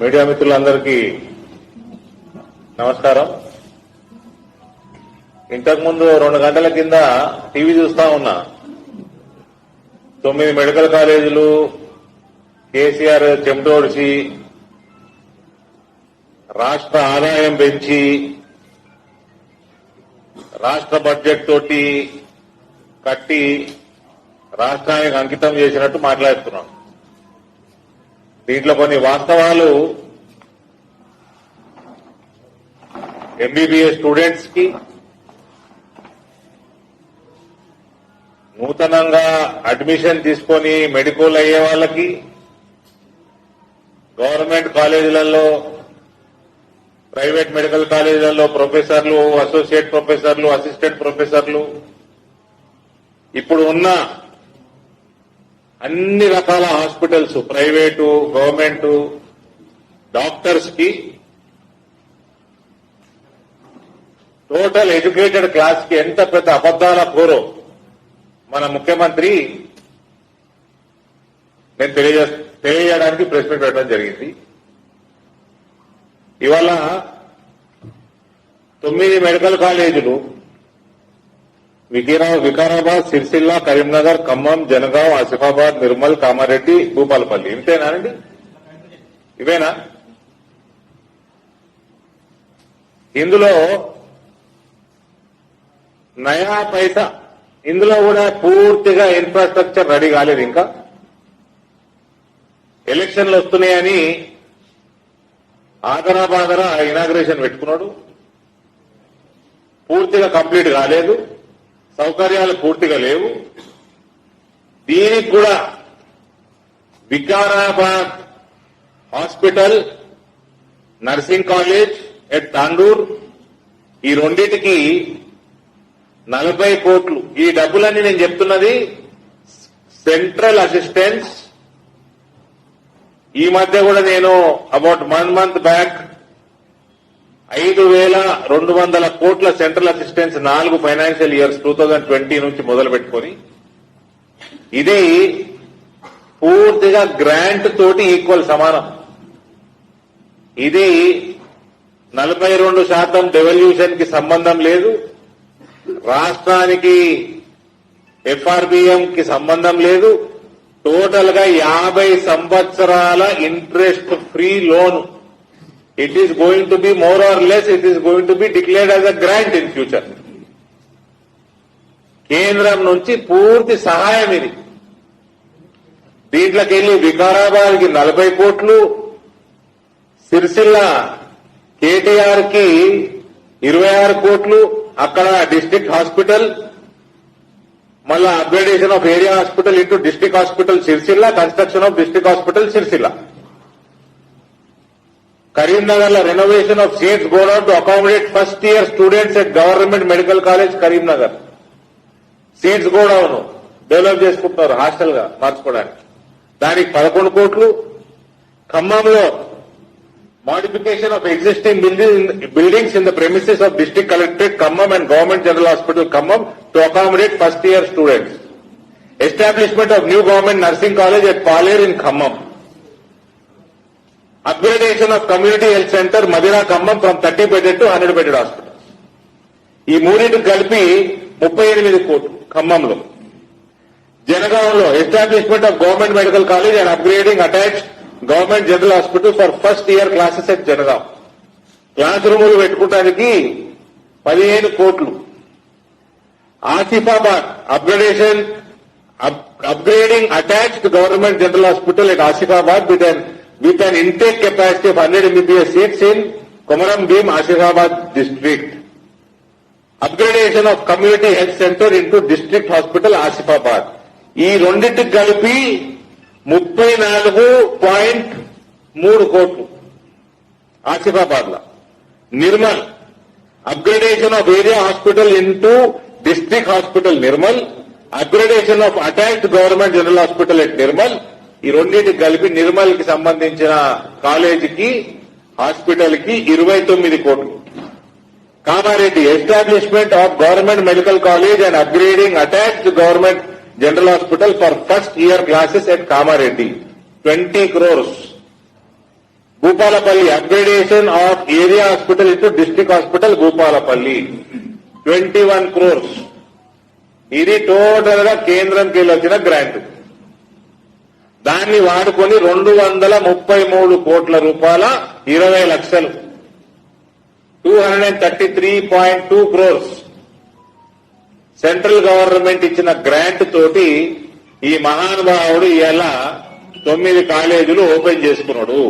Media మిత్రులందరికీ నమస్కారం. ఇంతకుముందు రెండు గంటల కింద టీవీ చూస్తా ఉన్నా. తొమ్మిది మెడికల్ కాలేజీలు కేసీఆర్ చెమటోడిచి రాష్ట్ర ఆదాయం పెంచి రాష్ట్ర బడ్జెట్ తోటి కట్టి రాష్ట్రానికి అంకితం చేసినట్టు మాట్లాడుతున్నాం. దీంట్లో కొన్ని వాస్తవాలు. ఎంబీబీఎస్ స్టూడెంట్స్కి నూతనంగా అడ్మిషన్ తీసుకొని మెడికల్ అయ్యే వాళ్ళకి గవర్నమెంట్ కాలేజీలలో ప్రైవేట్ మెడికల్ కాలేజీలలో ప్రొఫెసర్లు అసోసియేట్ ప్రొఫెసర్లు అసిస్టెంట్ ప్రొఫెసర్లు ఇప్పుడు ఉన్న అన్ని రకాల హాస్పిటల్స్ ప్రైవేటు గవర్నమెంట్ డాక్టర్స్కి టోటల్ ఎడ్యుకేటెడ్ క్లాస్కి ఎంత పెద్ద అబద్దాల కోరో మన ముఖ్యమంత్రి నేను తెలియజే తెలియజేయడానికి ప్రెస్ మీట్ పెట్టడం జరిగింది. ఇవాళ తొమ్మిది మెడికల్ కాలేజీలు వికారాబాద్ సిరిసిల్ల కరీంనగర్ ఖమ్మం జనగాం ఆసిఫాబాద్ నిర్మల్ కామారెడ్డి భూపాలపల్లి. ఇంతేనానండి ఇవేనా? ఇందులో నయా పైసా. ఇందులో కూడా పూర్తిగా ఇన్ఫ్రాస్ట్రక్చర్ రెడీ కాలేదు ఇంకా. ఎలక్షన్లు వస్తున్నాయని ఆదరాబాదరా ఇనాగ్రేషన్ పెట్టుకున్నాడు. పూర్తిగా కంప్లీట్ కాలేదు. సౌకర్యాలు పూర్తిగా లేవు. దీనికి కూడా Vikarabad hospital nursing college at Tandur ఈ రెండింటికి నలభై కోట్లు. ఈ డబ్బులన్నీ నేను చెప్తున్నది సెంట్రల్ అసిస్టెన్స్ ఈ మధ్య కూడా నేను అబౌట్ వన్ మంత్ బ్యాక్ ఐదు వేల రెండు వందల కోట్ల సెంట్రల్ అసిస్టెన్స్ నాలుగు financial years two thousand twenty నుంచి మొదలు పెట్టుకొని ఇది పూర్తిగా గ్రాంట్ తోటి ఈక్వల్ సమానం. ఇది నలభై రెండు శాతం డెవల్యూషన్కి సంబంధం లేదు. రాష్ట్రానికి ఎఫ్ఆర్బిఎం కి సంబంధం లేదు. టోటల్గా యాభై సంవత్సరాల interest free loan. It is going to be more or less it is going to be declared as a grant in future కేంద్రం నుంచి పూర్తి సహాయం ఇది దీంట్లోకి వెళ్ళి వికారాబాద్కి నలభై కోట్లు సిరిసిల్ల కేటీఆర్కి ఇరవై ఆరు కోట్లు అక్కడ డిస్టిక్ హాస్పిటల్ మళ్ళా upgradation of area hospital into district hospital Sircilla construction of district hospital Sircilla కరీంనగర్లో renovation of seeds godown to accommodate first year students at government medical college Karimnagar seeds godown develop చేసుకుంటున్నారు హాస్టల్గా మార్చుకోవడానికి. దానికి పదకొండు కోట్లు. ఖమ్మంలో modification of existing buildings in the premises of district collectorate Khammam and government general hospital Khammam to accommodate first year students establishment of new government nursing college at Paler in Khammam upgradation of community health centre Madira Khammam from thirty bedded to hundred bedded hospital. ఈ మూడింటి కలిపి ముప్పై ఎనిమిది కోట్లు ఖమ్మంలో. జనగాంలో establishment of government medical college and upgrading attach government general hospital for first year classes at Jangaon class రూములు పెట్టుకోవడానికి పదిహేను కోట్లు. Asifabad upgradation upgrading attached government general hospital at Asifabad with and with an intake capacity of 100 MBPS seats in Komaram Bhim, Asifabad district. Upgradation of community health center into district hospital, Asifabad. ఈ రెండింటికి కలిపి ముప్పై నాలుగు point మూడు కోట్లు ఆసిఫాబాద్లో Nirmal upgradation of area hospital into district hospital Nirmal upgradation of attached government general hospital at Nirmal ఈ రెండింటికి కలిపి నిర్మల్కి సంబంధించిన కాలేజీకి హాస్పిటల్కి ఇరవై తొమ్మిది కోట్లు. Kamareddy establishment of government medical college and upgrading attached government general hospital for first year classes at Kamareddy. Twenty crores. Bhupalpally upgradation of area hospital into district hospital Bhupalpally. Twenty one crores. ఇది టోటల్గా కేంద్రంకి వెళ్ళొచ్చిన grant. దాన్ని వాడుకొని రెండు వందల ముప్పై మూడు కోట్ల రూపాయల ఇరవై లక్షలు. Two hundred and thirty three point two crores central government ఇచ్చిన గ్రాంట్ తోటి ఈ మహానుభావుడు ఇలా తొమ్మిది కాలేజీలు ఓపెన్ చేసుకున్నాడు.